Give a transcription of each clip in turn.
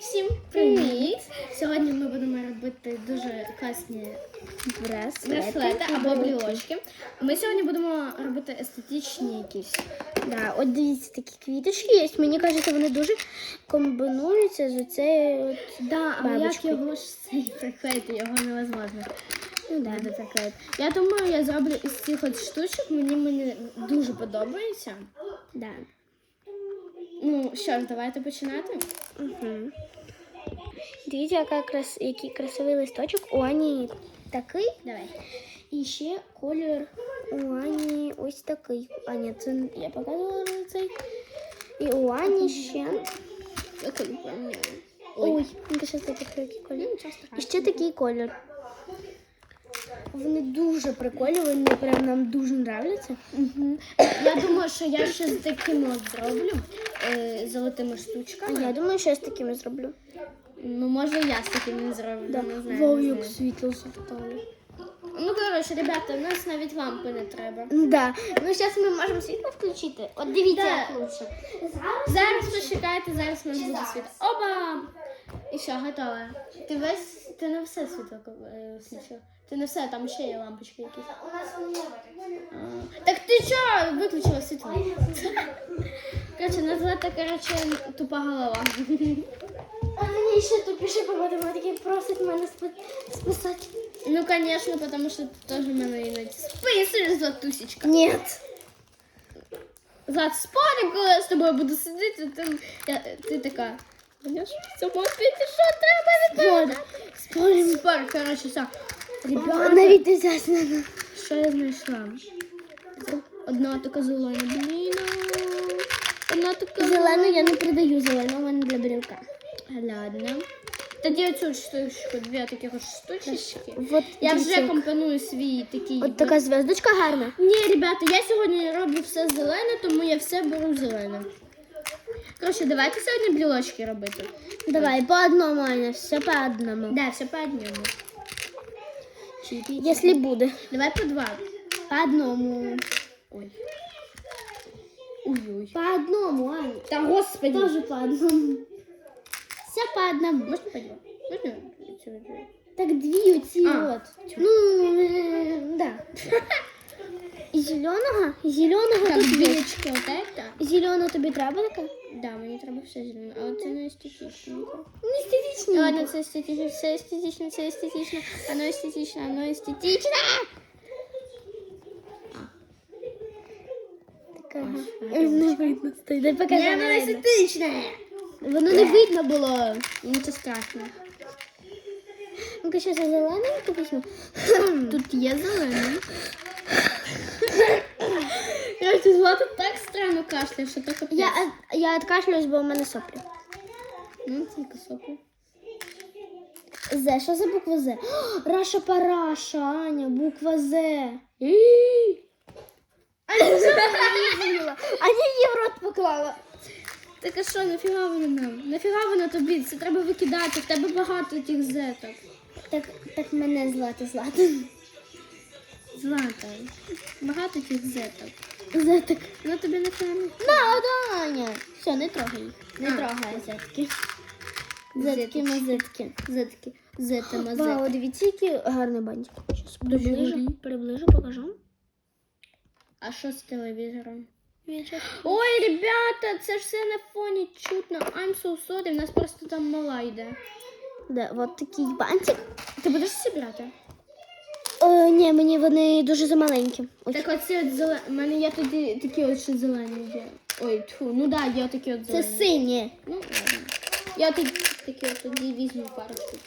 Всім привіт! Сьогодні ми будемо робити дуже класні браслети або брілочки. Ми сьогодні будемо робити естетичні якісь. Да, от дивіться, такі квіточки є. Мені кажеться, вони дуже комбінуються з оцею. от- Да, але як його ж приклеїти, його невозможно. Ну, да. Надо приклеїти. Я думаю, я зроблю із цих от штучок, мені мені дуже подобається. Да. Ну що ж, давайте починати. Угу. Дивіться, яка крас... який красивий листочок. У Ані такий. Давай. І ще колір у Ані ось такий. Аня, це я показувала вже цей. І у Ані ще. Який прям. Ой, ну зараз я такий який колір. І ще такий колір. Вони дуже прикольні, вони прям нам дуже нравляться. Угу. Я думаю, що я ще з такими зроблю е, золотими А штучками. я думаю, що я з такими зроблю. Ну, може, я з такими зроблю. Да. Не знаю. Вау, як світло запитали. Ну, коротше, ребята, у нас навіть лампи не треба. Да. Ну зараз ми можемо світло включити. От дивіться, Да. як лучше. Зараз почекайте, зараз у нас буде світло. Оба! І все, готове. Ти весь, ти не все світло е, включила. Ти не все, там ще є лампочки якісь. У нас воно А, Так ти що виключила світло? Коротше, назвати, коротше, тупа голова. А мені ще тупіше по математиці просить мене списати. Ну, конечно, потому что ты тоже мене іноді списуєш за тусечка. Ні. Злат, спорим, коли я з тобою буду сидіти, ти, я, ти така. Світі що треба відповідати? Спорим. Спор, коротше, все. Ребята, навіть не заснено. що я знайшла? Одна така зелена, блін. Одна така Зелену я не продаю, зелену у мене для брілка. Ладно. Тоді оцю штучку, дві таких от штучечки. Вот Я вже компоную свій такий. От така зв'язочка гарна. Ні, ребята, я сьогодні роблю все зелене, тому я все беру зелене. Коротше, давайте сьогодні брілочки робити. Давай, по одному, Аня, все по одному. Да, все по одному. Якщо буде. Давай по два. По одному. Ой. Ой-ой. По одному, Аня. Та господи. Тоже по одному. Все по одному. Можна по два? Можна цю дві? Так дві оці А. от. Ну, е, да. І зеленого, і зеленого Так, тут є. білочки отак, так. Зеленого тобі треба така? Да, мені треба все зелене, але це не естетично. Не естетичні. Ладно, це естетично, все естетично, це естетично, воно естетично, воно естетично. Не видно. Стой, дай не воно естетичне. Воно не видно було. Нічого страшного. Ну-ка, зараз я зелененьку візьму. Тут є зелене. Злата так странно кашляє, що так Я, я откашлююсь, бо у мене соплі. Ну, тільки соку. З, що за буква З? О, Раша параша, Аня, буква З. Аня з'їла. Аня її в рот поклала. Так а що, нафіга вона нам? Нафіга вона тобі? Це треба викидати, в тебе багато тих зеток. Так, так мене злати злати. Злата, багато тих зеток. Зетик. Ну тобі не На, от Аня. Все, не трогай їх. Не А. трогай зетки. Зетки, мазетки. Зетки. Зета. Вау, дивіться, який гарний бантик. Зараз приближу, приближу, покажу. А що з телевізором? Ой, ребята, це ж все на фоні чутно. I'm so sorry, в нас просто там мала йде. Да, от такий бантик. Ти будеш зібрати? О, ні, мені вони дуже замаленькі. Ось. Так оці от зелені. У мене є тоді такі от ще зелені є. Ой, тьфу, ну да, є такі от Це зелені. синє. Ну, ладно. Я тоді такі от тоді візьму пару штук.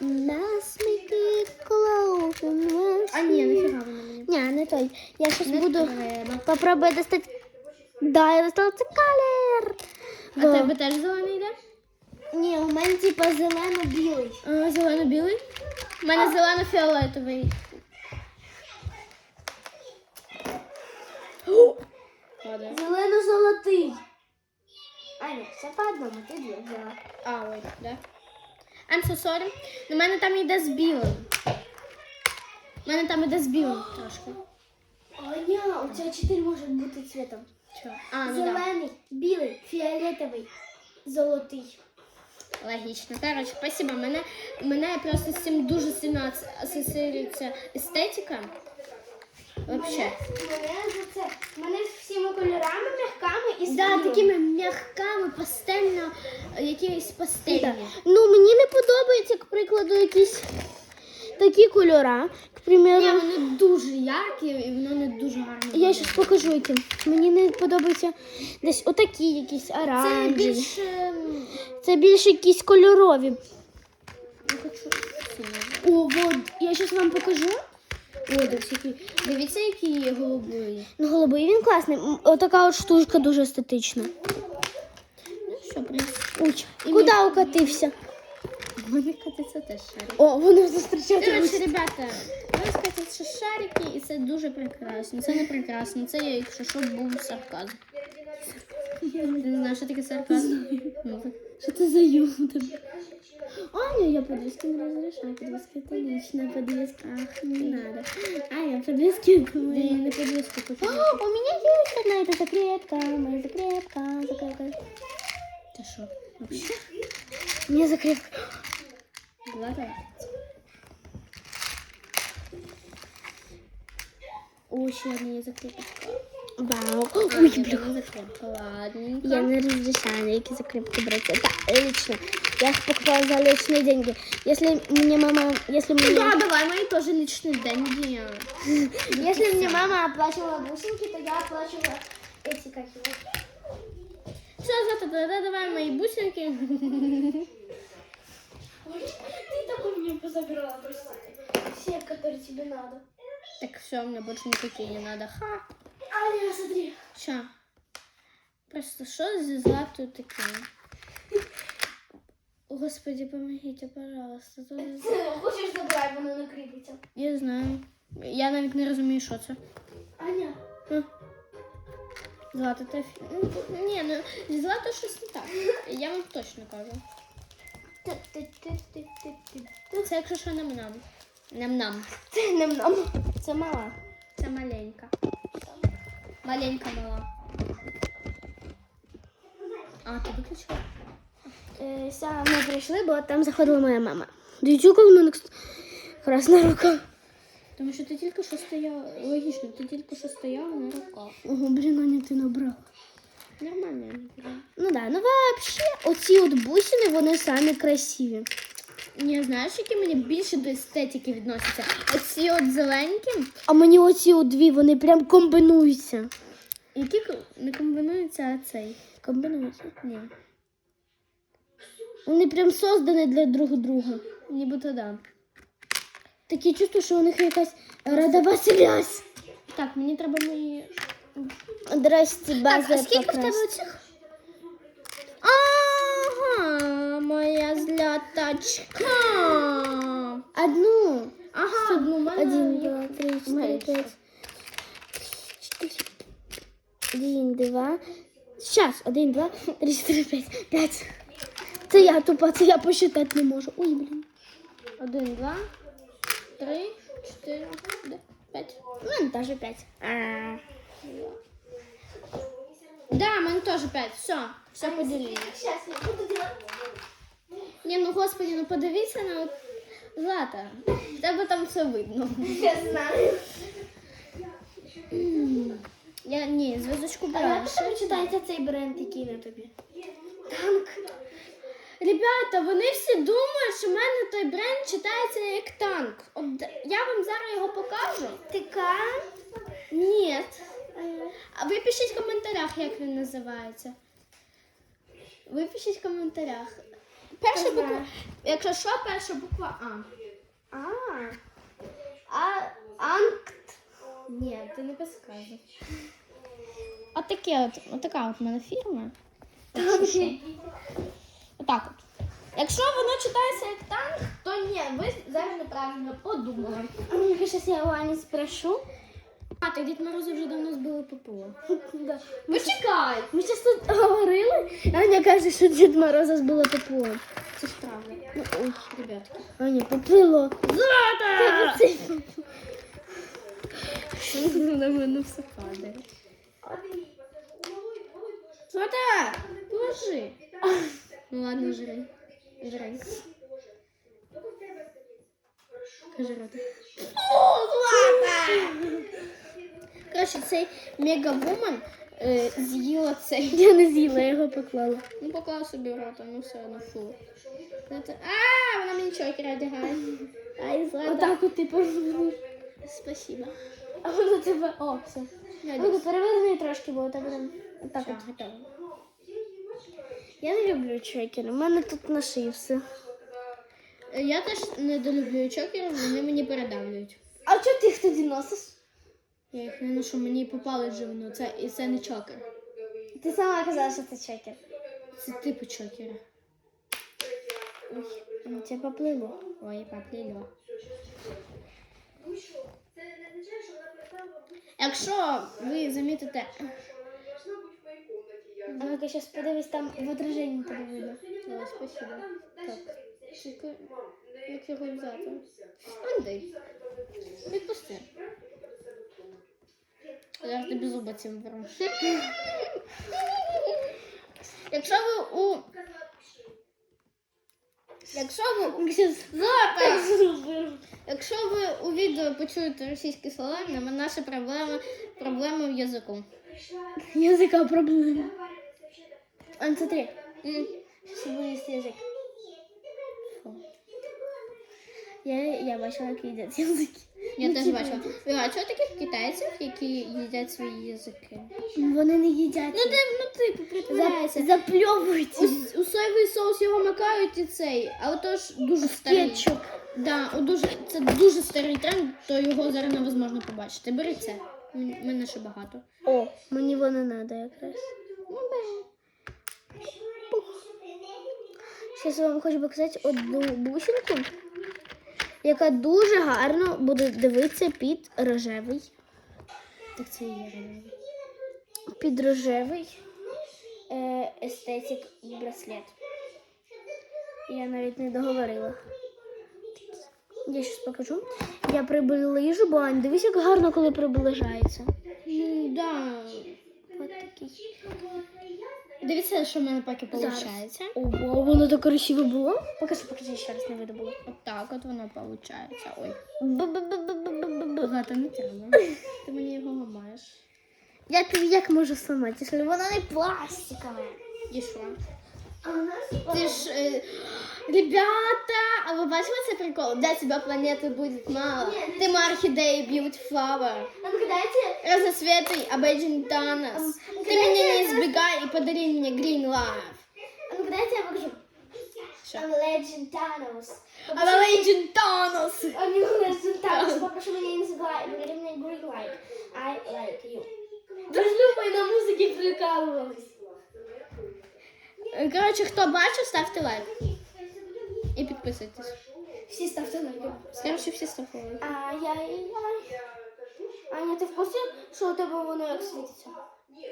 Нас it close. А ні, нафіга вона мені. Ні, не той. Я щось Не буду треба. попробую достати. Да, я достала це колір. А тебе теж зелений йде? Ні, у мене типа зелено-білий. А, зелено-білий? У мене зелено-фіолетовий. Зелено-золотий. Аня, все по одному, ти дві взяла. А, ой, да. I'm so sorry. У мене там йде з білим. У мене там йде з білим трошки. Аня, у тебе чотири може бути цвітом. Чо? А, ну да. Зелений, білий, фіолетовий, золотий. Логічно. Коротше, спасибо. Мене, мене просто з цим дуже сильно асоціюється естетика. Вообще. Мене за це. Мене з всіма кольорами, м'яками і Да, такими м'яками, пастельно, якісь пастельні. Ну, мені не подобається, к прикладу, якісь такі кольора. К Ні, вони дуже яркі і воно не дуже гарно. я зараз покажу які. Мені не подобаються десь отакі якісь Це оранжеві. більш... ем, Це більше якісь кольорові. Я хочу. О, вот, я зараз вам покажу. О, дивіться, які, голубі. Ну, голубий він класний. Отака от штучка дуже естетична. Ну що. Уч, куди ми- укатився? Вони кататься теж шарики. О, вони зустрічаються. Коротше, ребята, ви сказати, що шарики, і це дуже прекрасно. Це не прекрасно. Це, якщо що, був сарказм. Я не знаю, що таке сарказм. Ну, так. Що це за юмор? Аня, я подвески не разрешаю, подвески это лично, подвеска, ах, не надо. Аня, подвески это Я мои. не подвіску хочу. О, у меня есть одна эта закрепка, моя закрепка, закрепка. Ти що? Вообще? У меня закрепка. Ладно. О, ще одна є закріпочка. Вау. А, Ой, ні, бля. там закріпка. Ладненько. Я не разрешаю никакие закрепки брать. Это лично. Я их покупала за личные деньги. Если мне мама, если мне, Да, давай мои тоже личные деньги. если мне мама оплачивала бусинки, то я оплачивала эти как его. Все, зато тогда давай мои бусинки. Ты такой мне позабирала, простите. Все, которые тебе надо. Так все, мне больше никакие не надо. Ха. Аня, смотри. Ща. Просто що зі златою таке? Господи, помогите, пожалуйста. Тут... Хочеш забирай, воно не кріпиться. Я знаю. Я навіть не розумію, що це. Аня. Hm. Злата, та фі- ну, Ні, ну зі златою щось не так. Я вам точно кажу. Це якщо що нам-нам. Нам-нам. Це не нам. Це мала. Це маленька. Маленька мала. А, ти виключила? Е, ся ми прийшли, бо там заходила моя мама. Коли в мене красна рука. Тому що ти тільки що стояла. Логічно, ти тільки що стояла на руках. Ого, блін, Аня, ти набрала. Нормально. не. Ну да, ну вообще, оці от бусини, вони самі красиві. Ні, знаєш, які мені більше до естетики відносяться? Оці от зеленькі, А мені оці от дві, вони прям комбінуються. які не комбінуються, а цей. Комбінуються. Ні. Вони прям создані для друг друга. Нібито да. Таке чувство, що у них якась родова связь. Так, мені треба мої. Здрасте, база Так, а скільки в тебе покрасить. Ага, моя зляточка. Одну. Ага, одну Один, два, три, четыре, меньше. пять. Один, два. Сейчас. Один, два, три, четыре, пять. Пять. Це я тупа, це я посчитати не можу. Ой, блін. Один, два, три, чотири, п'ять. У мене теж п'ять. Да, мене теж п'ять. Все, все поділили. Сейчас я буду делать. Ні, ну господи, ну подивіться на Злата. Тебе там все видно. Я знаю. Я ні, зв'язочку А брала. ви почитаєте цей бренд, який на тобі? Танк. Ребята, вони всі думають, що в мене той бренд читається як танк. От я вам зараз його покажу. Така. Ні. А ви пишіть в коментарях, як він називається. Ви пишіть в коментарях. Перша буква. Якщо що, перша буква А. А. А. Анкт. Ні, ти не. Отаке от, отака от в мене фірма. Отак от. Якщо воно читається як танк, то ні, ви зараз неправильно подумали. Ну я у спрошу. А, так Дід Морози вже давно збили ППО. Да. Почекай! Ми зараз тут говорили, Аня каже, що Дід Мороза збила ППО. Це ж правда. Ну, ой, Ребятки. Аня, поплило. Злата! На мене все падає. Злата! Положи. Ну ладно, жри. Жри. Кажи рота. Коротше, цей мегавумен е, з'їла цей. Я не з'їла, я його поклала. Ну, поклав собі в рота, ну все одно фу. Це- А, вона мені чокера одягає. Ай, злата. Отак от ти повернеш. Спасибо. А воно тебе. О, все. Я Ну, переверни трошки, бо у тебе там. Так Все, от. готово. Я не люблю чекери. У мене тут на шиї все. Е, Я теж недолюблюю чокерів, вони мені передавлюють. А чого ти їх тоді носиш? Я їх не ношу, мені попали живно. Це, і це не чокер. Ти сама казала, що це чекер. Це типу чокера. Ну, це поплило. Ой, попліло. Якщо ви замітите. Ну-ка, зараз подивись, там в отраженні тебе видно. Ой, спасибо. Так. Як його взяти? Андрій. Відпусти. Я ж тобі зуба цим беру. Якщо ви у. Якщо ви. Злата! Якщо ви у відео почуєте російські слова, не наша проблема проблема в язику. Язика проблема. Ань, смотри. Сейчас вылез язык. Я, я бачила, як їдять язики. Я Ну, теж типу, бачила. Ви бачили таких китайців, які їдять свої язики? Вони не їдять. Ну, де, ну типу, притворяйся. За, запльовують. У, у соєвий соус його макають і цей, а отож дуже старий. Кетчуп. Да, у дуже, це дуже старий тренд, то його зараз невозможно побачити. Бери це. М- Мене ще багато. О, мені воно треба якраз. Ну. Зараз я вам хочу показати одну бусинку, яка дуже гарно буде дивитися під рожевий. Так це є. Під рожевий е, естетик браслет. Я навіть не договорила. Я щось покажу. Я приближу, бо Ань, дивись, як гарно, коли приближається. Ну, да. От такий. Дивіться, що в мене поки виходить. Ого, воно так красиво було. Покажи, покажи, ще раз не видно було. От так от воно виходить. Ой. Злата, не треба. Ти мені його ламаєш. Як, як можу сломати, якщо воно не пластикове? І що? Ты ж, э, ребята, а вы возьмете прикол? Для тебя планеты будет мало. Нет, ну Ты мой орхидея Beauty Flower. А Угадайте. Разосветый Абэджин Танос. А Ты меня не избегай и подари мне Green Love. А ну-ка дайте я покажу. I'm Legend Thanos. I'm Legend Thanos. I'm Legend Thanos. Покажи меня не забывай. Говори мне green light. I like you. Дружлюбы на музыке прикалывалась. Е, Коротше, хто бачив, ставте лайк. І підписуйтесь. Всі ставте лайки. Коротше, всі ставте лайк. Ай-яй-яй. Аня, ти в курсі, що у тебе воно як світиться?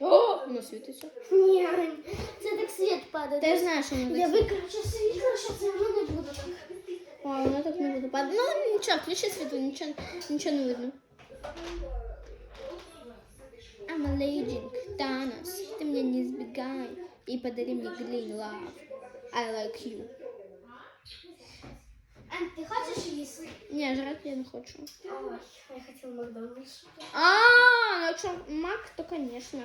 О, воно світиться. Ні, Ань, це так світ падає. Ти ж знаєш, що воно Я так виключу світло, щоб це воно не буде так. О, воно так не буде падати. Ну, нічого, включи світло, нічого, нічого не видно. I'm a legend, Thanos. Ты меня не избегай и подари мне green love. I like you. Ань, ти хочеш їсти? Ні, жрати я не хочу. Ой, я хотіла Макдональдс. А, ну якщо мак, то конечно.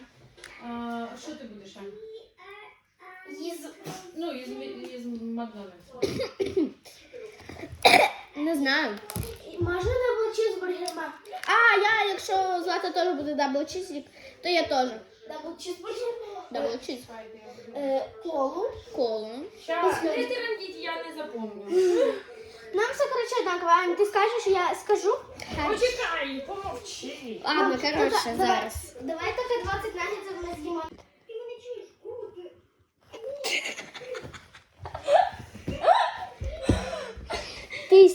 А що ти будеш? Ань? Їз... Ну, із, із Макдональдса. Не знаю. Можна дабл чизбургер, мам? А, я, якщо Злата теж буде дабл чизик, то я теж. Дабл чизбургер? Дабл чиз. Е, колу. Колу. Щас, не трендіть, я не запомню. Нам все, короче однаково. Ань, ти скажеш, я скажу? Почекай, помовчи. Ладно, коротше, ну, да- зараз. Давай, давай так